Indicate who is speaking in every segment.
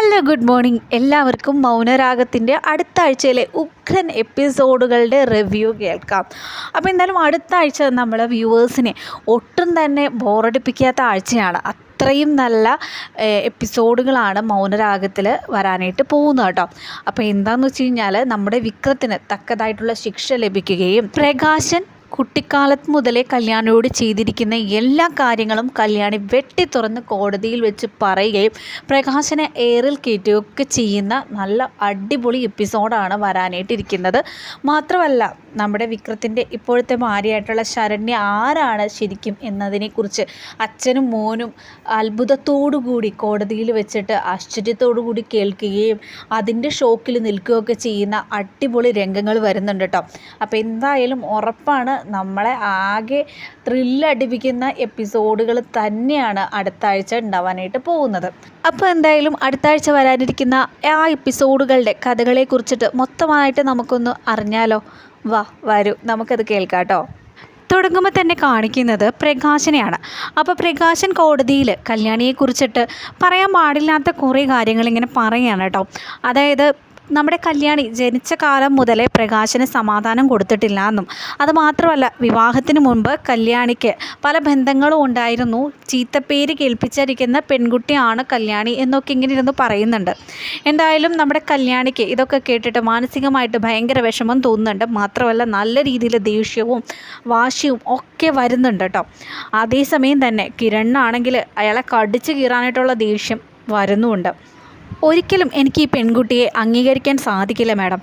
Speaker 1: Hello good morning. എല്ലാവർക്കും മൗനരാഗത്തിന്റെ അടുത്ത ആഴ്ചയിലെ ഉഗ്രൻ എപ്പിസോഡുകളുടെ റിവ്യൂ കേൾക്കാം. അപ്പോൾ എന്തായാലും അടുത്ത ആഴ്ച നമ്മളെ വ്യൂവേഴ്സിനെ ഒട്ടും തന്നെ ബോറടിപ്പിക്കാത്ത ആഴ്ചയാണ്. അത്രയും നല്ല എപ്പിസോഡുകളാണ് മൗനരാഗത്തിൽ വരാനായിട്ട് പോകുന്നത് കേട്ടോ. അപ്പോൾ എന്താണെന്ന് വെച്ച് കഴിഞ്ഞാൽ നമ്മുടെ വിക്രത്തിന് തക്കതായിട്ടുള്ള ശിക്ഷ ലഭിക്കുകയും പ്രകാശൻ കുട്ടിക്കാലത്ത് മുതലേ കല്യാണിയോട് ചെയ്തിരിക്കുന്ന എല്ലാ കാര്യങ്ങളും കല്യാണി വെട്ടി തുറന്ന് കോടതിയിൽ വെച്ച് പറയുകയും പ്രകാശനെ എയറിൽ കയറ്റുകയൊക്കെ ചെയ്യുന്ന നല്ല അടിപൊളി എപ്പിസോഡാണ് വരാനായിട്ടിരിക്കുന്നത്. മാത്രമല്ല നമ്മുടെ വിക്രത്തിന്റെ ഇപ്പോഴത്തെ ഭാര്യയായിട്ടുള്ള ശരണ്യ ആരാണ് ശരിക്കും എന്നതിനെക്കുറിച്ച് അച്ഛനും മോനും കൂടി കോടതിയിൽ വെച്ചിട്ട് കൂടി കേൾക്കുകയും അതിന്റെ ഷോക്കിൽ നിൽക്കുകയൊക്കെ ചെയ്യുന്ന അടിപൊളി രംഗങ്ങൾ വരുന്നുണ്ട് കേട്ടോ. അപ്പോൾ എന്തായാലും ഉറപ്പാണ് നമ്മളെ ആകെ ത്രില്ലടിപ്പിക്കുന്ന എപ്പിസോഡുകൾ തന്നെയാണ് അടുത്ത ആഴ്ച ഉണ്ടാവാനായിട്ട് പോകുന്നത്. അപ്പോൾ എന്തായാലും അടുത്ത ആഴ്ച വരാനിരിക്കുന്ന ആ എപ്പിസോഡുകളുടെ കഥകളെക്കുറിച്ചിട്ട് മൊത്തമായിട്ട് നമുക്കൊന്ന് അറിഞ്ഞാലോ? വാ വരൂ. നമുക്കത് കേൾക്കാം കേട്ടോ തുടങ്ങുമ്പോൾ തന്നെ കാണിക്കുന്നത് പ്രകാശനെയാണ്. അപ്പോൾ പ്രകാശൻ കോടതിയിൽ കല്യാണിയെ കുറിച്ചിട്ട് പറയാൻ പാടില്ലാത്ത കുറേ കാര്യങ്ങൾ ഇങ്ങനെ പറയുകയാണ് കേട്ടോ. അതായത് നമ്മുടെ കല്യാണി ജനിച്ച കാലം മുതലേ പ്രകാശന് സമാധാനം കൊടുത്തിട്ടില്ല എന്നും. അതുമാത്രമല്ല വിവാഹത്തിന് മുൻപ് കല്യാണിക്ക് പല ബന്ധങ്ങളും ഉണ്ടായിരുന്നു. ചീത്തപ്പേര് കേൾപ്പിച്ചിരിക്കുന്ന പെൺകുട്ടിയാണ് കല്യാണി എന്നൊക്കെ ഇങ്ങനെ ഇരുന്ന് പറയുന്നുണ്ട്. എന്തായാലും നമ്മുടെ കല്യാണിക്ക് ഇതൊക്കെ കേട്ടിട്ട് മാനസികമായിട്ട് ഭയങ്കര വിഷമം തോന്നുന്നുണ്ട്. മാത്രമല്ല നല്ല രീതിയിൽ ദേഷ്യവും വാശിയും ഒക്കെ വരുന്നുണ്ട് കേട്ടോ. അതേസമയം തന്നെ കിരണ്ണാണെങ്കിൽ അയാളെ കടിച്ചു കീറാനായിട്ടുള്ള ദേഷ്യം വരുന്നുമുണ്ട്. ഒരിക്കലും എനിക്ക് ഈ പെൺകുട്ടിയെ അംഗീകരിക്കാൻ സാധിക്കില്ല മാഡം.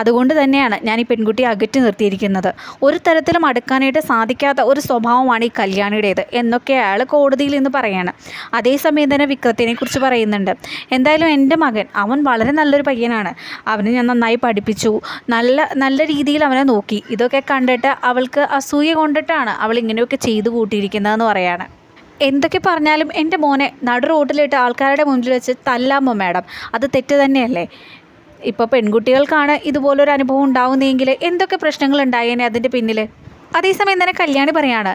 Speaker 1: അതുകൊണ്ട് തന്നെയാണ് ഞാൻ ഈ പെൺകുട്ടിയെ അകറ്റി നിർത്തിയിരിക്കുന്നത്. ഒരു തരത്തിലും അടുക്കാനായിട്ട് സാധിക്കാത്ത ഒരു സ്വഭാവമാണ് ഈ കല്യാണിയുടേത് എന്നൊക്കെ അയാൾ കോടതിയിൽ നിന്ന് പറയാണ്. അതേസമയം തന്നെ വിക്രത്തിനെ കുറിച്ച് പറയുന്നുണ്ട്. എന്തായാലും എന്റെ മകൻ അവൻ വളരെ നല്ലൊരു പയ്യനാണ്. അവനെ ഞാൻ നന്നായി പഠിപ്പിച്ചു. നല്ല നല്ല രീതിയിൽ അവനെ നോക്കി. ഇതൊക്കെ കണ്ടിട്ട് അവൾക്ക് അസൂയ കൊണ്ടിട്ടാണ് അവൾ ഇങ്ങനെയൊക്കെ ചെയ്തു കൂട്ടിയിരിക്കുന്നതെന്ന് പറയാണ്. എന്തൊക്കെ പറഞ്ഞാലും എന്റെ മോനെ നടു റോട്ടിലിട്ട് ആൾക്കാരുടെ മുന്നിൽ വെച്ച് തല്ലാമോ മാഡം? അത് തെറ്റ് തന്നെയല്ലേ? ഇപ്പോൾ പെൺകുട്ടികൾക്കാണ് ഇതുപോലൊരു അനുഭവം ഉണ്ടാവുന്നതെങ്കിൽ എന്തൊക്കെ പ്രശ്നങ്ങൾ ഉണ്ടായേനെ അതിന്റെ പിന്നിൽ? അതേസമയം തന്നെ കല്യാണി പറയാണ്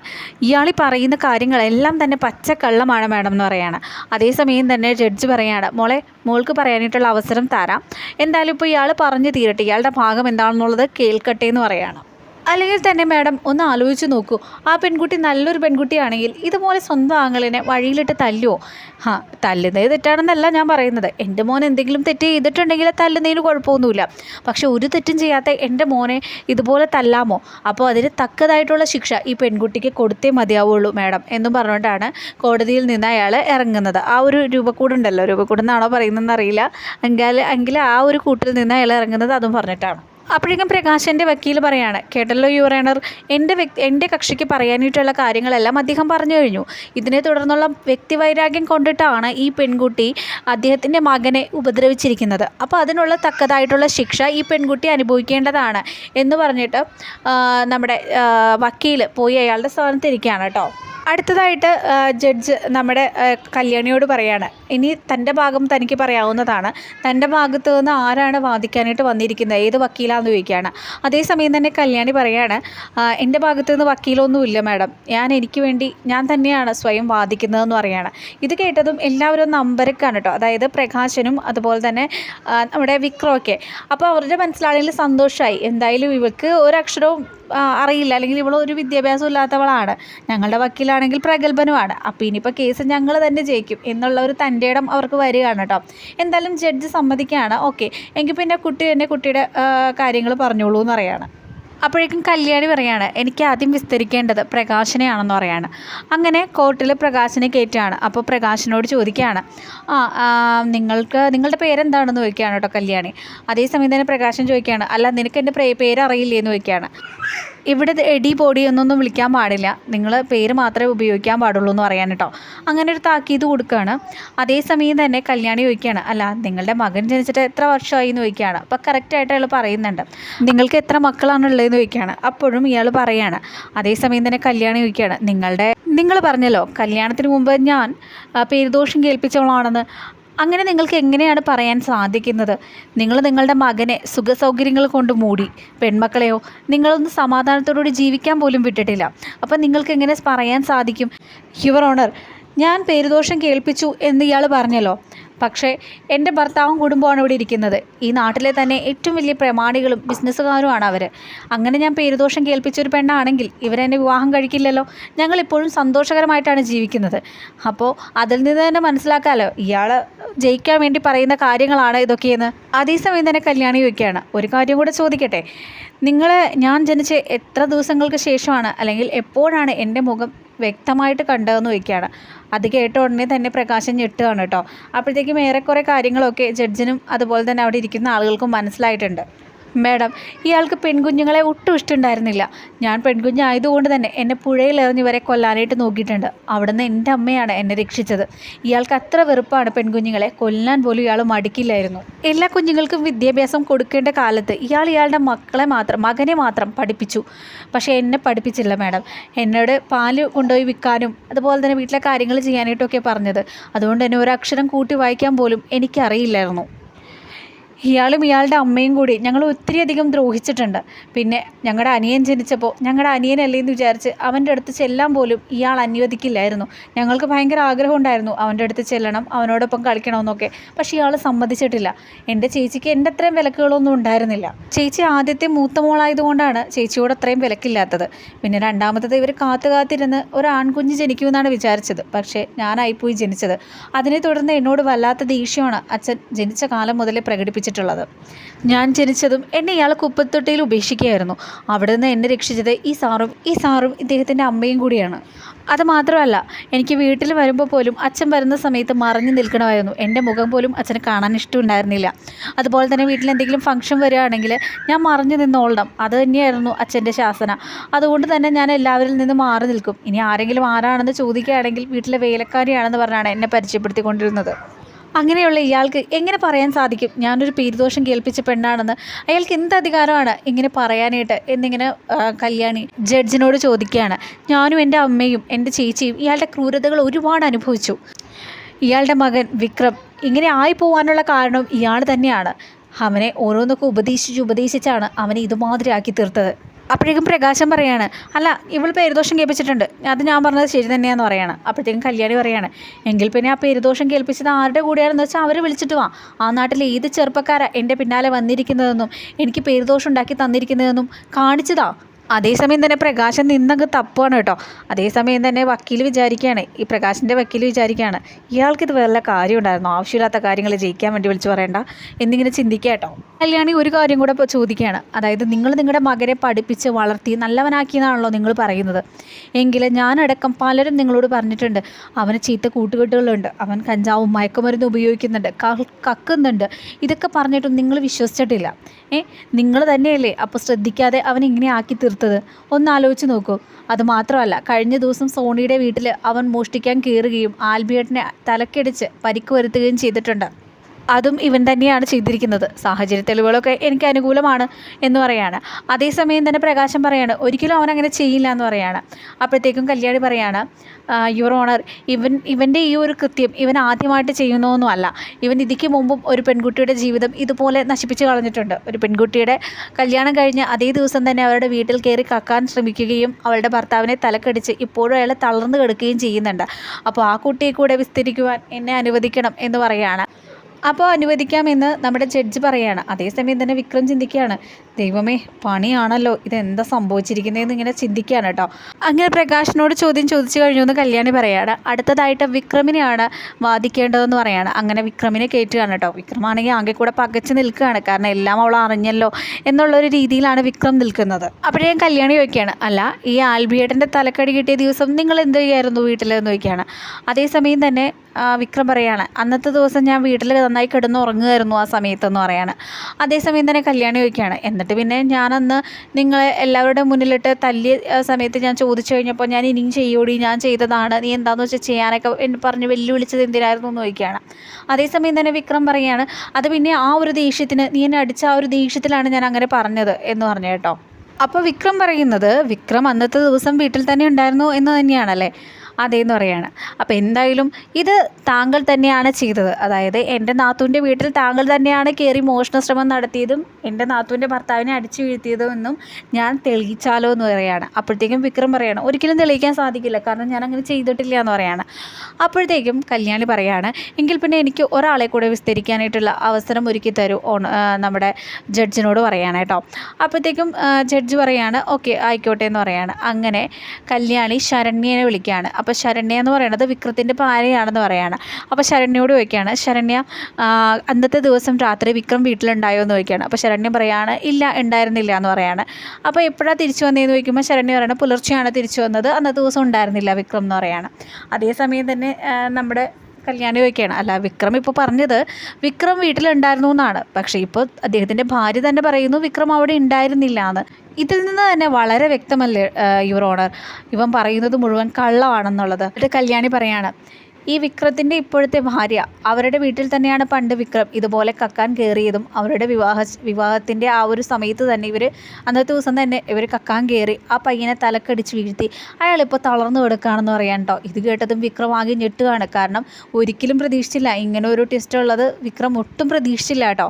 Speaker 1: ഇയാൾ പറയുന്ന കാര്യങ്ങളെല്ലാം തന്നെ പച്ചക്കള്ളമാണ് മാഡം എന്ന് പറയാണ്. അതേസമയം തന്നെ ജഡ്ജ് പറയാണ് മോളെ മോൾക്ക് പറയാനായിട്ടുള്ള അവസരം തരാം. എന്തായാലും ഇപ്പോൾ ഇയാൾ പറഞ്ഞു തീരട്ടെ. ഇയാളുടെ ഭാഗം എന്താണെന്നുള്ളത് കേൾക്കട്ടെ എന്ന് പറയാണ്. അല്ലെങ്കിൽ തന്നെ മാഡം ഒന്ന് ആലോചിച്ച് നോക്കൂ. ആ പെൺകുട്ടി നല്ലൊരു പെൺകുട്ടിയാണെങ്കിൽ ഇതുപോലെ സ്വന്തം ആങ്ങളിനെ വഴിയിലിട്ട് തല്ലുമോ ഹാ തല്ലുന്നത് തെറ്റാണെന്നല്ല ഞാൻ പറയുന്നത്. എന്റെ മോൻ എന്തെങ്കിലും തെറ്റ് ചെയ്തിട്ടുണ്ടെങ്കിൽ തല്ലുന്നതിന് കുഴപ്പമൊന്നുമില്ല. പക്ഷെ ഒരു തെറ്റും ചെയ്യാത്ത എന്റെ മോനെ ഇതുപോലെ തല്ലാമോ? അപ്പോൾ അതിന് തക്കതായിട്ടുള്ള ശിക്ഷ ഈ പെൺകുട്ടിക്ക് കൊടുത്തേ മതിയാവുള്ളൂ മാഡം എന്നും പറഞ്ഞുകൊണ്ടാണ് കോടതിയിൽ നിന്ന് അയാൾ ഇറങ്ങുന്നത്. ആ ഒരു രൂപക്കൂടുണ്ടല്ലോ രൂപക്കൂടെന്നാണോ പറയുന്നതെന്ന് അറിയില്ല എങ്കിൽ എങ്കിൽ ആ ഒരു കൂട്ടിൽ നിന്ന് അയാൾ ഇറങ്ങുന്നത് അതും പറഞ്ഞിട്ടാണ്. അപ്പോഴേക്കും പ്രകാശന്റെ വക്കീൽ പറയാണ് കേട്ടല്ലോ യുവറേണർ എന്റെ വ്യക്തി എന്റെ കക്ഷിക്ക് പറയാനായിട്ടുള്ള കാര്യങ്ങളെല്ലാം അദ്ദേഹം പറഞ്ഞു കഴിഞ്ഞു. ഇതിനെ തുടർന്നുള്ള വ്യക്തിവൈരാഗ്യം കൊണ്ടിട്ടാണ് ഈ പെൺകുട്ടി അദ്ദേഹത്തിന്റെ മകനെ ഉപദ്രവിച്ചിരിക്കുന്നത്. അപ്പോൾ അതിനുള്ള തക്കതായിട്ടുള്ള ശിക്ഷ ഈ പെൺകുട്ടി അനുഭവിക്കേണ്ടതാണ്. എന്ന് പറഞ്ഞിട്ട് നമ്മുടെ വക്കീൽ പോയി അയാളുടെ സ്ഥാനത്തിരിക്കുകയാണ് കേട്ടോ. അടുത്തതായിട്ട് ജഡ്ജ് നമ്മുടെ കല്യാണിയോട് പറയാണ്. ഇനി തന്റെ ഭാഗം തനിക്ക് പറയാവുന്നതാണ്. തന്റെ ഭാഗത്ത് നിന്ന് ആരാണ് വാദിക്കാനായിട്ട് വന്നിരിക്കുന്നത്? ഏത് വക്കീലാണെന്ന് ചോദിക്കുകയാണ്. അതേസമയം തന്നെ കല്യാണി പറയാണ് എന്റെ ഭാഗത്ത് നിന്ന് വക്കീലൊന്നുമില്ല മാഡം. ഞാൻ എനിക്ക് വേണ്ടി ഞാൻ തന്നെയാണ് സ്വയം വാദിക്കുന്നതെന്ന് പറയാണ്. ഇത് കേട്ടതും എല്ലാവരും ഒന്ന് അമ്പരക്കാണ് കേട്ടോ. അതായത് പ്രകാശനും അതുപോലെ തന്നെ നമ്മുടെ വിക്രമൊക്കെ അപ്പോൾ അവരുടെ മനസ്സിലാണെങ്കിൽ സന്തോഷമായി എന്തായാലും ഇവൾക്ക് ഒരക്ഷരവും അറിയില്ല. അല്ലെങ്കിൽ ഇവൾ ഒരു വിദ്യാഭ്യാസം ഇല്ലാത്തവളാണ്. ഞങ്ങളുടെ വക്കീലാണെങ്കിൽ പ്രഗത്ഭനുമാണ്. അപ്പോൾ ഇനിയിപ്പോൾ കേസ് ഞങ്ങൾ തന്നെ ജയിക്കും എന്നുള്ള ഒരു തന്റെ ഇടം അവർക്ക് വരികയാണ് കേട്ടോ. എന്തായാലും ജഡ്ജ് സമ്മതിക്കുകയാണ്. ഓക്കെ എങ്കിൽ പിന്നെ കുട്ടി തന്നെ കുട്ടിയുടെ കാര്യങ്ങൾ പറഞ്ഞോളൂ എന്ന് പറയാണ്. അപ്പോഴേക്കും കല്യാണി പറയാണ് എനിക്ക് ആദ്യം വിസ്തരിക്കേണ്ടത് പ്രകാശനെയാണെന്ന് പറയാണ്. അങ്ങനെ കോർട്ടിൽ പ്രകാശനെ കയറ്റുകയാണ്. അപ്പോൾ പ്രകാശനോട് ചോദിക്കുകയാണ് ആ നിങ്ങൾക്ക് നിങ്ങളുടെ പേരെന്താണെന്ന് ചോദിക്കുകയാണ് കേട്ടോ കല്യാണി. അതേസമയം തന്നെ പ്രകാശൻ ചോദിക്കുകയാണ് അല്ല നിനക്ക് എന്റെ പേരറിയില്ലേ? എന്ന് ചോദിക്കുകയാണ്. ഇവിടെ എടി പൊടി എന്നൊന്നും വിളിക്കാൻ പാടില്ല. നിങ്ങൾ പേര് മാത്രമേ ഉപയോഗിക്കാൻ പാടുള്ളൂ എന്ന് പറയാൻ കേട്ടോ. അങ്ങനെ ഒരു താക്കീത് കൊടുക്കുകയാണ് അതേസമയം തന്നെ കല്യാണി ചോദിക്കുകയാണ്. അല്ല നിങ്ങളുടെ മകൻ ജനിച്ചിട്ട് എത്ര വർഷമായി? എന്ന് ചോദിക്കുകയാണ്. അപ്പോൾ കറക്റ്റായിട്ട് അയാൾ പറയുന്നുണ്ട്. നിങ്ങൾക്ക് എത്ര മക്കളാണ് ഉള്ളതെന്ന് ചോദിക്കുകയാണ്. അപ്പോഴും ഇയാൾ പറയുകയാണ് അതേസമയം തന്നെ കല്യാണി ചോദിക്കുകയാണ്. നിങ്ങളുടെ നിങ്ങൾ പറഞ്ഞല്ലോ കല്യാണത്തിന് മുമ്പ് ഞാൻ പേരുദോഷം കേൾപ്പിച്ചവളാണെന്ന്. അങ്ങനെ നിങ്ങൾക്ക് എങ്ങനെയാണ് പറയാൻ സാധിക്കുന്നത്? നിങ്ങൾ നിങ്ങളുടെ മകനെ സുഖസൗകര്യങ്ങൾ കൊണ്ട് മൂടി പെൺമക്കളെയോ നിങ്ങളൊന്ന് സമാധാനത്തോടുകൂടി ജീവിക്കാൻ പോലും വിട്ടിട്ടില്ല. അപ്പം നിങ്ങൾക്ക് എങ്ങനെ പറയാൻ സാധിക്കും? യുവർ ഓണർ ഞാൻ പേരുദോഷം കേൾപ്പിച്ചു എന്ന് ഇയാൾ പറഞ്ഞല്ലോ. പക്ഷേ എന്റെ ഭർത്താവും കുടുംബമാണ് ഇവിടെ ഇരിക്കുന്നത്. ഈ നാട്ടിലെ തന്നെ ഏറ്റവും വലിയ പ്രമാണികളും ബിസിനസ്സുകാരുമാണ് അവർ അങ്ങനെ ഞാൻ പേരുദോഷം കേൾപ്പിച്ചൊരു പെണ്ണാണെങ്കിൽ ഇവരെന്നെ വിവാഹം കഴിക്കില്ലല്ലോ. ഞങ്ങൾ ഇപ്പോഴും സന്തോഷകരമായിട്ടാണ് ജീവിക്കുന്നത്. അപ്പോൾ അതിൽ നിന്ന് തന്നെ മനസ്സിലാക്കാമല്ലോ ഇയാൾ ജയിക്കാൻ വേണ്ടി പറയുന്ന കാര്യങ്ങളാണ് ഇതൊക്കെയെന്ന്. അതേസമയം തന്നെ കല്യാണി വയ്ക്കുകയാണ് ഒരു കാര്യം കൂടെ ചോദിക്കട്ടെ? നിങ്ങൾ ഞാൻ ജനിച്ച് എത്ര ദിവസങ്ങൾക്ക് ശേഷമാണ് അല്ലെങ്കിൽ എപ്പോഴാണ് എന്റെ മുഖം വ്യക്തമായിട്ട് കണ്ടതെന്ന് വയ്ക്കുകയാണ് അത് കേട്ട ഉടനെ തന്നെ പ്രകാശം ഞെട്ടുകയാണ് കേട്ടോ. അപ്പോഴത്തേക്കും ഏറെക്കുറെ കാര്യങ്ങളൊക്കെ ജഡ്ജിനും അതുപോലെ തന്നെ അവിടെ ഇരിക്കുന്ന ആളുകൾക്കും മനസ്സിലായിട്ടുണ്ട്. മാഡം ഇയാൾക്ക് പെൺകുഞ്ഞുങ്ങളെ ഒട്ടും ഇഷ്ടമുണ്ടായിരുന്നില്ല. ഞാൻ പെൺകുഞ്ഞായതുകൊണ്ട് തന്നെ എന്നെ പുഴയിൽ എറിഞ്ഞ് വരെ കൊല്ലാനായിട്ട് നോക്കിയിട്ടുണ്ട്. അവിടുന്ന് എന്റെ അമ്മയാണ് എന്നെ രക്ഷിച്ചത്. ഇയാൾക്ക് അത്ര വെറുപ്പാണ് പെൺകുഞ്ഞുങ്ങളെ കൊല്ലാൻ പോലും ഇയാൾ മടിക്കില്ലായിരുന്നു. എല്ലാ കുഞ്ഞുങ്ങൾക്കും വിദ്യാഭ്യാസം കൊടുക്കേണ്ട കാലത്ത് ഇയാൾ ഇയാളുടെ മക്കളെ മാത്രം മകനെ മാത്രം പഠിപ്പിച്ചു. പക്ഷേ എന്നെ പഠിപ്പിച്ചില്ല മേഡം. എന്നോട് പാൽ കൊണ്ടുപോയി വിൽക്കാനും അതുപോലെ തന്നെ വീട്ടിലെ കാര്യങ്ങൾ ചെയ്യാനായിട്ടൊക്കെ പറഞ്ഞത്. അതുകൊണ്ട് തന്നെ ഒരു അക്ഷരം കൂട്ടി വായിക്കാൻ പോലും എനിക്കറിയില്ലായിരുന്നു. ഇയാളും ഇയാളുടെ അമ്മയും കൂടി ഞങ്ങൾ ഒത്തിരിയധികം ദ്രോഹിച്ചിട്ടുണ്ട്. പിന്നെ ഞങ്ങളുടെ അനിയൻ ജനിച്ചപ്പോൾ ഞങ്ങളുടെ അനിയനല്ലേ എന്ന് വിചാരിച്ച് അവന്റെ അടുത്ത് ചെല്ലാൻ പോലും ഇയാൾ അനുവദിക്കില്ലായിരുന്നു. ഞങ്ങൾക്ക് ഭയങ്കര ആഗ്രഹം ഉണ്ടായിരുന്നു അവന്റെ അടുത്ത് ചെല്ലണം അവനോടൊപ്പം കളിക്കണമെന്നൊക്കെ. പക്ഷേ ഇയാൾ സമ്മതിച്ചിട്ടില്ല. എന്റെ ചേച്ചിക്ക് എന്റെ അത്രയും വിലക്കുകളൊന്നും ഉണ്ടായിരുന്നില്ല. ചേച്ചി ആദ്യത്തെ മൂത്ത മോളായതുകൊണ്ടാണ് ചേച്ചിയോട് അത്രയും വിലക്കില്ലാത്തത്. പിന്നെ രണ്ടാമത്തത് ഇവർ കാത്തു കാത്തിരുന്ന് ഒരു ആൺകുഞ്ഞ് ജനിക്കുമെന്നാണ് വിചാരിച്ചത്. പക്ഷേ ഞാനായിപ്പോയി ജനിച്ചത്. അതിനെ തുടർന്ന് എന്നോട് വല്ലാത്ത ദേഷ്യമാണ് അച്ഛൻ ജനിച്ച കാലം മുതലേ പ്രകടിപ്പിച്ചിട്ടുള്ളത് ഞാൻ ജനിച്ചതും എന്നെ ഇയാൾ കുപ്പത്തൊട്ടിയിൽ ഉപേക്ഷിക്കുകയായിരുന്നു. അവിടെ നിന്ന് എന്നെ രക്ഷിച്ചത് ഈ സാറും ഈ സാറും ഇദ്ദേഹത്തിന്റെ അമ്മയും കൂടിയാണ്. അത് മാത്രമല്ല എനിക്ക് വീട്ടിൽ വരുമ്പോൾ പോലും അച്ഛൻ വരുന്ന സമയത്ത് മറഞ്ഞു നിൽക്കണമായിരുന്നു. എന്റെ മുഖം പോലും അച്ഛന് കാണാൻ ഇഷ്ടമുണ്ടായിരുന്നില്ല. അതുപോലെ തന്നെ വീട്ടിൽ എന്തെങ്കിലും ഫംഗ്ഷൻ വരികയാണെങ്കിൽ ഞാൻ മറഞ്ഞു നിന്നോളണം അത് തന്നെയായിരുന്നു അച്ഛന്റെ ശാസന. അതുകൊണ്ട് തന്നെ ഞാൻ എല്ലാവരിൽ നിന്ന് മാറി നിൽക്കും. ഇനി ആരെങ്കിലും ആരാണെന്ന് ചോദിക്കുകയാണെങ്കിൽ വീട്ടിലെ വേലക്കാരിയാണെന്ന് പറഞ്ഞാണ് എന്നെ പരിചയപ്പെടുത്തിക്കൊണ്ടിരുന്നത്. അങ്ങനെയുള്ള ഇയാൾക്ക് എങ്ങനെ പറയാൻ സാധിക്കും? ഞാനൊരു പേരുദോഷം കേൾപ്പിച്ച പെണ്ണാണെന്ന് അയാൾക്ക് എന്ത് അധികാരമാണ് ഇങ്ങനെ പറയാനായിട്ട്? എന്നിങ്ങനെ കല്യാണി ജഡ്ജിനോട് ചോദിക്കുകയാണ്. ഞാനും എന്റെ അമ്മയും എന്റെ ചേച്ചിയും ഇയാളുടെ ക്രൂരതകൾ ഒരുപാട് അനുഭവിച്ചു. ഇയാളുടെ മകൻ വിക്രം ഇങ്ങനെ ആയി പോകാനുള്ള കാരണം ഇയാൾ തന്നെയാണ്. അവനെ ഓരോന്നൊക്കെ ഉപദേശിച്ച് ഉപദേശിച്ചാണ് അവനെ ഇതുമാതിരി ആക്കി തീർത്തത്. അപ്പോഴേക്കും പ്രകാശം പറയാണ് അല്ല ഇവൾ പേരുദോഷം കേൾപ്പിച്ചിട്ടുണ്ട്. അത് ഞാൻ പറഞ്ഞത് ശരി തന്നെയാന്ന് പറയാണ്. അപ്പോഴത്തേക്കും കല്യാണി പറയാണ് എങ്കിൽ പിന്നെ ആ പേരുദോഷം കേൾപ്പിച്ചത് ആരുടെ കൂടെയാണെന്ന് വെച്ചാൽ അവർ വിളിച്ചിട്ട് വാ. ആ നാട്ടിൽ ഏത് ചെറുപ്പക്കാരാണ് എന്റെ പിന്നാലെ വന്നിരിക്കുന്നതെന്നും എനിക്ക് പേരുദോഷം ഉണ്ടാക്കി തന്നിരിക്കുന്നതെന്നും കാണിച്ചതാ. അതേസമയം തന്നെ പ്രകാശൻ നിന്നങ്ങ് തപ്പുവാണ് കേട്ടോ. അതേസമയം തന്നെ വക്കീൽ വിചാരിക്കുകയാണ്. ഈ പ്രകാശിന്റെ വക്കീൽ വിചാരിക്കുകയാണ്. ഇയാൾക്കിത് വല്ല കാര്യം ഉണ്ടായിരുന്നു ആവശ്യമില്ലാത്ത കാര്യങ്ങൾ ജയിക്കാൻ വേണ്ടി വിളിച്ചു പറയണ്ട. എന്നിങ്ങനെ ചിന്തിക്കുക കേട്ടോ. കല്യാണി ഒരു കാര്യം കൂടെ ചോദിക്കുകയാണ്. അതായത് നിങ്ങൾ നിങ്ങളുടെ മകനെ പഠിപ്പിച്ച് വളർത്തി നല്ലവനാക്കിയെന്നാണല്ലോ നിങ്ങൾ പറയുന്നത്. എങ്കിൽ ഞാനടക്കം പലരും നിങ്ങളോട് പറഞ്ഞിട്ടുണ്ട്. അവന് ചീത്ത കൂട്ടുകെട്ടുകളുണ്ട്. അവൻ കഞ്ചാവും മയക്കുമരുന്നും ഉപയോഗിക്കുന്നുണ്ട്. കക്കുന്നുണ്ട്. ഇതൊക്കെ പറഞ്ഞിട്ടും നിങ്ങൾ വിശ്വസിച്ചിട്ടില്ല. ഏ? നിങ്ങൾ തന്നെയല്ലേ? അപ്പോൾ ശ്രദ്ധിക്കാതെ അവൻ ഇങ്ങനെ ആക്കി തീർത്തത്. ഒന്ന് ആലോചിച്ച് നോക്കൂ. അതുമാത്രമല്ല കഴിഞ്ഞ ദിവസം സോണിയുടെ വീട്ടിൽ അവൻ മോഷ്ടിക്കാൻ കയറുകയും ആൽബിയേട്ടിനെ തലക്കടിച്ച് പരിക്ക് വരുത്തുകയും ചെയ്തിട്ടുണ്ട്. അതും ഇവൻ തന്നെയാണ് ചെയ്തിരിക്കുന്നത്. സാഹചര്യ തെളിവുകളൊക്കെ എനിക്ക് അനുകൂലമാണ് എന്ന് പറയാണ്. അതേസമയം തന്നെ പ്രകാശം പറയാണ് ഒരിക്കലും അവൻ അങ്ങനെ ചെയ്യില്ല എന്ന് പറയാണ്. അപ്പോഴത്തേക്കും കല്യാണി പറയാണ് യുവർ ഓണർ ഇവൻ ഇവന്റെ ഈ ഒരു കൃത്യം ഇവൻ ആദ്യമായിട്ട് ചെയ്യുന്നതൊന്നും അല്ല. ഇവൻ ഇതിക്ക് മുമ്പും ഒരു പെൺകുട്ടിയുടെ ജീവിതം ഇതുപോലെ നശിപ്പിച്ച് കളഞ്ഞിട്ടുണ്ട്. ഒരു പെൺകുട്ടിയുടെ കല്യാണം കഴിഞ്ഞ് അതേ ദിവസം തന്നെ അവരുടെ വീട്ടിൽ കയറി കക്കാൻ ശ്രമിക്കുകയും അവളുടെ ഭർത്താവിനെ തലക്കടിച്ച് ഇപ്പോഴും അയാളെ തളർന്നു കിടക്കുകയും ചെയ്യുന്നുണ്ട്. അപ്പോൾ ആ കുട്ടിയെ കൂടെ വിസ്തരിക്കുവാൻ എന്നെ അനുവദിക്കണം എന്ന് പറയാണ്. അപ്പോൾ അനുവദിക്കാമെന്ന് നമ്മുടെ ജഡ്ജ് പറയുകയാണ് അതേസമയം തന്നെ വിക്രം ചിന്തിക്കുകയാണ്. ദൈവമേ പണിയാണല്ലോ. ഇതെന്താ സംഭവിച്ചിരിക്കുന്നതെന്ന് ഇങ്ങനെ ചിന്തിക്കുകയാണ് കേട്ടോ. അങ്ങനെ പ്രകാശിനോട് ചോദ്യം ചോദിച്ചു കഴിഞ്ഞു എന്ന് കല്യാണി പറയുകയാണ് അടുത്തതായിട്ട് വിക്രമിനെയാണ് വാദിക്കേണ്ടതെന്ന് പറയാണ്. അങ്ങനെ വിക്രമിനെ കയറ്റുകയാണ് കേട്ടോ. വിക്രമാണെങ്കിൽ ആകെ കൂടെ പകച്ച് നിൽക്കുകയാണ്. കാരണം എല്ലാം അവൾ അറിഞ്ഞല്ലോ എന്നുള്ളൊരു രീതിയിലാണ് വിക്രം നിൽക്കുന്നത്. അപ്പോഴേ കല്യാണി ചോദിക്കുകയാണ് അല്ല ഈ ആൽബിയേട്ടന്റെ തലക്കടി കിട്ടിയ ദിവസം നിങ്ങൾ എന്ത് ചെയ്യായിരുന്നു വീട്ടിൽ എന്ന് ചോദിക്കുകയാണ് അതേസമയം തന്നെ വിക്രം പറയാണ് അന്നത്തെ ദിവസം ഞാൻ വീട്ടിൽ നന്നായി കിടന്ന് ഉറങ്ങുമായിരുന്നു ആ സമയത്തെന്ന് പറയാണ്. അതേസമയം തന്നെ കല്യാണി ചോദിക്കുകയാണ് എന്നിട്ട് പിന്നെ ഞാനന്ന് നിങ്ങളെ എല്ലാവരുടെ മുന്നിലിട്ട് തല്ലിയ സമയത്ത് ഞാൻ ചോദിച്ചു കഴിഞ്ഞപ്പോൾ ഞാൻ ഇനിയും ചെയ്യോടി ഞാൻ ചെയ്തതാണ് നീ എന്താണെന്ന് വെച്ചാൽ ചെയ്യാനൊക്കെ എന്നെ പറഞ്ഞ് വെല്ലുവിളിച്ചത് എന്തിനായിരുന്നു എന്ന് ചോദിക്കുകയാണ്. അതേസമയം തന്നെ വിക്രം പറയുകയാണ് അത് പിന്നെ ആ ഒരു ദേഷ്യത്തിന് നീ എന്നെ അടിച്ച ആ ഒരു ദേഷ്യത്തിലാണ് ഞാൻ അങ്ങനെ പറഞ്ഞത് എന്ന് പറഞ്ഞു കേട്ടോ. അപ്പോൾ വിക്രം പറയുന്നത് വിക്രം അന്നത്തെ ദിവസം വീട്ടിൽ തന്നെ ഉണ്ടായിരുന്നു എന്ന് തന്നെയാണല്ലേ? അതേന്ന് പറയാണ്. അപ്പോൾ എന്തായാലും ഇത് താങ്കൾ തന്നെയാണ് ചെയ്തത്. അതായത് എന്റെ നാത്തൂന്റെ വീട്ടിൽ താങ്കൾ തന്നെയാണ് കയറി മോഷണ ശ്രമം നടത്തിയതും എന്റെ നാത്തൂന്റെ ഭർത്താവിനെ അടിച്ചു വീഴ്ത്തിയതും എന്നും ഞാൻ തെളിയിച്ചാലോ എന്ന് പറയാണ്. അപ്പോഴത്തേക്കും വിക്രം പറയാണ് ഒരിക്കലും തെളിയിക്കാൻ സാധിക്കില്ല. കാരണം ഞാൻ അങ്ങനെ ചെയ്തിട്ടില്ല എന്ന് പറയാണ്. അപ്പോഴത്തേക്കും കല്യാണി പറയാണ് എങ്കിൽ പിന്നെ എനിക്ക് ഒരാളെ കൂടെ വിസ്തരിക്കാനായിട്ടുള്ള അവസരം ഒരുക്കി തരൂ ഓൺ നമ്മുടെ ജഡ്ജിനോട് പറയാണ് കേട്ടോ. അപ്പോഴത്തേക്കും ജഡ്ജ് പറയാണ് ഓക്കെ ആയിക്കോട്ടെ എന്ന് പറയാണ്. അങ്ങനെ കല്യാണി ശരണ്യനെ വിളിക്കുകയാണ് അപ്പോൾ ശരണ്യ എന്ന് പറയുന്നത് വിക്രത്തിന്റെ ഭാര്യയാണെന്ന് പറയാണ്. അപ്പോൾ ശരണ്യയോട് ചോദിക്കുകയാണ് ശരണ്യ അന്നത്തെ ദിവസം രാത്രി വിക്രം വീട്ടിലുണ്ടായോ? എന്ന് ചോദിക്കുകയാണ്. അപ്പോൾ ശരണ്യ പറയാണ് ഇല്ല ഉണ്ടായിരുന്നില്ല എന്ന് പറയാണ്. അപ്പോൾ എപ്പോഴാണ് തിരിച്ചു വന്നതെന്ന് ചോദിക്കുമ്പോൾ ശരണ്യ പറയുന്നത് പുലർച്ചെയാണ് തിരിച്ചു വന്നത്. അന്നത്തെ ദിവസം ഉണ്ടായിരുന്നില്ല വിക്രം എന്ന് പറയാണ്. അതേസമയം തന്നെ നമ്മുടെ കല്യാണി ചോദിക്കുകയാണ് അല്ല വിക്രം ഇപ്പോൾ പറഞ്ഞത് വിക്രം വീട്ടിലുണ്ടായിരുന്നു എന്നാണ് പക്ഷേ ഇപ്പോൾ അദ്ദേഹത്തിന്റെ ഭാര്യ തന്നെ പറയുന്നു വിക്രം അവിടെ ഉണ്ടായിരുന്നില്ല എന്ന് ഇതിൽ നിന്ന് തന്നെ വളരെ വ്യക്തമല്ലേ യുവർ ഓണർ? ഇവൻ പറയുന്നത് മുഴുവൻ കള്ളമാണെന്നുള്ളത്. എന്നിട്ട് കല്യാണി പറയാണ് ഈ വിക്രത്തിന്റെ ഇപ്പോഴത്തെ ഭാര്യ അവരുടെ വീട്ടിൽ തന്നെയാണ് പണ്ട് വിക്രം ഇതുപോലെ കക്കാൻ കയറിയതും അവരുടെ വിവാഹ വിവാഹത്തിന്റെ ആ ഒരു സമയത്ത് തന്നെ ഇവർ അന്നത്തെ ദിവസം തന്നെ ഇവർ കക്കാൻ കയറി ആ പയ്യനെ തലക്കടിച്ച് വീഴ്ത്തി. അയാൾ അയാളിപ്പോൾ തളർന്നു കിടക്കുകയാണെന്ന് പറയാൻ കേട്ടോ. ഇത് കേട്ടതും വിക്രം ആകെ ഞെട്ടുകയാണ്. കാരണം ഒരിക്കലും പ്രതീക്ഷിച്ചില്ല. ഇങ്ങനെ ഒരു ടെസ്റ്റ് ഉള്ളത് വിക്രം ഒട്ടും പ്രതീക്ഷിച്ചില്ല കേട്ടോ.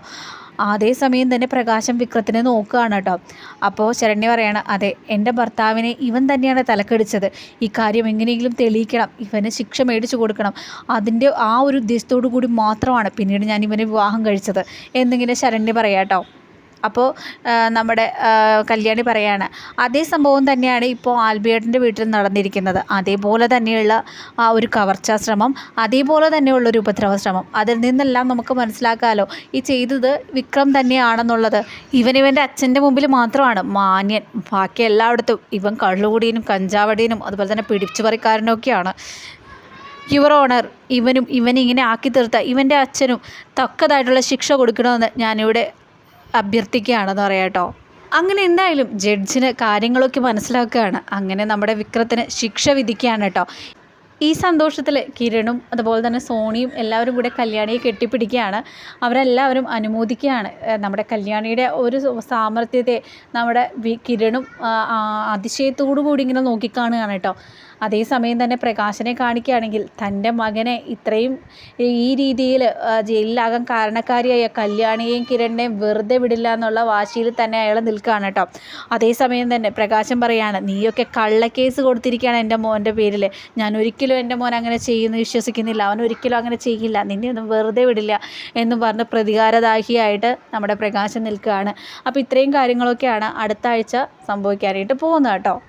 Speaker 1: അതേസമയം തന്നെ പ്രകാശം വിക്രത്തിനെ നോക്കുകയാണ് കേട്ടോ. അപ്പോൾ ശരണ്യ പറയാണ് അതെ എന്റെ ഭർത്താവിനെ ഇവൻ തന്നെയാണ് തലക്കടിച്ചത്. ഈ കാര്യം എങ്ങനെയെങ്കിലും തെളിയിക്കണം. ഇവന് ശിക്ഷ മേടിച്ചു കൊടുക്കണം. അതിന്റെ ആ ഒരു ഉദ്ദേശത്തോടു കൂടി മാത്രമാണ് പിന്നീട് ഞാൻ ഇവനെ വിവാഹം കഴിച്ചത്. എന്നിങ്ങനെ ശരണ്യ പറയാം കേട്ടോ. അപ്പോൾ നമ്മുടെ കല്യാണി പറയാണ് അതേ സംഭവം തന്നെയാണ് ഇപ്പോൾ ആൽബിയേട്ടന്റെ വീട്ടിൽ നടന്നിരിക്കുന്നത്. അതേപോലെ തന്നെയുള്ള ആ ഒരു കവർച്ചാ ശ്രമം അതേപോലെ തന്നെയുള്ള ഒരു ഉപദ്രവ ശ്രമം. അതിൽ നിന്നെല്ലാം നമുക്ക് മനസ്സിലാക്കാമല്ലോ ഈ ചെയ്തത് വിക്രം തന്നെയാണെന്നുള്ളത്. ഇവൻ ഇവന്റെ അച്ഛന്റെ മുമ്പിൽ മാത്രമാണ്. മാന്യൻ ബാക്കി എല്ലായിടത്തും. ഇവൻ കള്ളുകൂടിയനും കഞ്ചാവടിയനും അതുപോലെ തന്നെ പിടിച്ചുപറിക്കാരനൊക്കെയാണ് യുവർ ഓണർ ഇവനും ഇവനിങ്ങനെ ആക്കി തീർത്ത ഇവന്റെ അച്ഛനും തക്കതായിട്ടുള്ള ശിക്ഷ കൊടുക്കണമെന്ന് ഞാനിവിടെ അഭ്യർത്ഥിക്കുകയാണെന്ന് പറയാം കേട്ടോ. അങ്ങനെ എന്തായാലും ജഡ്ജിന് കാര്യങ്ങളൊക്കെ മനസ്സിലാക്കുകയാണ്. അങ്ങനെ നമ്മുടെ വിക്രത്തിന് ശിക്ഷ വിധിക്കുകയാണ് കേട്ടോ. ഈ സന്തോഷത്തിൽ കിരണും അതുപോലെ തന്നെ സോണിയും എല്ലാവരും കൂടെ കല്യാണിയെ കെട്ടിപ്പിടിക്കുകയാണ്. അവരെല്ലാവരും അനുമോദിക്കുകയാണ്. നമ്മുടെ കല്യാണിയുടെ ഒരു സാമർത്ഥ്യത്തെ നമ്മുടെ കിരണും അതിശയത്തോടു കൂടി ഇങ്ങനെ നോക്കിക്കാണുകയാണ് കേട്ടോ. അതേസമയം തന്നെ പ്രകാശനെ കാണിക്കുകയാണെങ്കിൽ തന്റെ മകനെ ഇത്രയും ഈ രീതിയിൽ ജയിലിലാകാൻ കാരണക്കാരിയായ കല്യാണിയെയും കിരണിനെയും വെറുതെ വിടില്ല എന്നുള്ള വാശിയിൽ തന്നെ അയാൾ നിൽക്കുകയാണ് കേട്ടോ. അതേസമയം തന്നെ പ്രകാശം പറയാണ് നീയൊക്കെ കള്ളക്കേസ് കൊടുത്തിരിക്കുകയാണ് എന്റെ മോന്റെ പേരിൽ. ഞാൻ ഒരിക്കലും എന്റെ മോൻ അങ്ങനെ ചെയ്യുമെന്ന് വിശ്വസിക്കുന്നില്ല. അവൻ ഒരിക്കലും അങ്ങനെ ചെയ്യില്ല. നിന്നെ ഒന്നും വെറുതെ വിടില്ല എന്ന് പറഞ്ഞ് പ്രതികാരദാഹിയായിട്ട് നമ്മുടെ പ്രകാശം നിൽക്കുകയാണ്. അപ്പോൾ ഇത്രയും കാര്യങ്ങളൊക്കെയാണ് അടുത്ത ആഴ്ച സംഭവിക്കാനായിട്ട് പോകുന്നത് കേട്ടോ.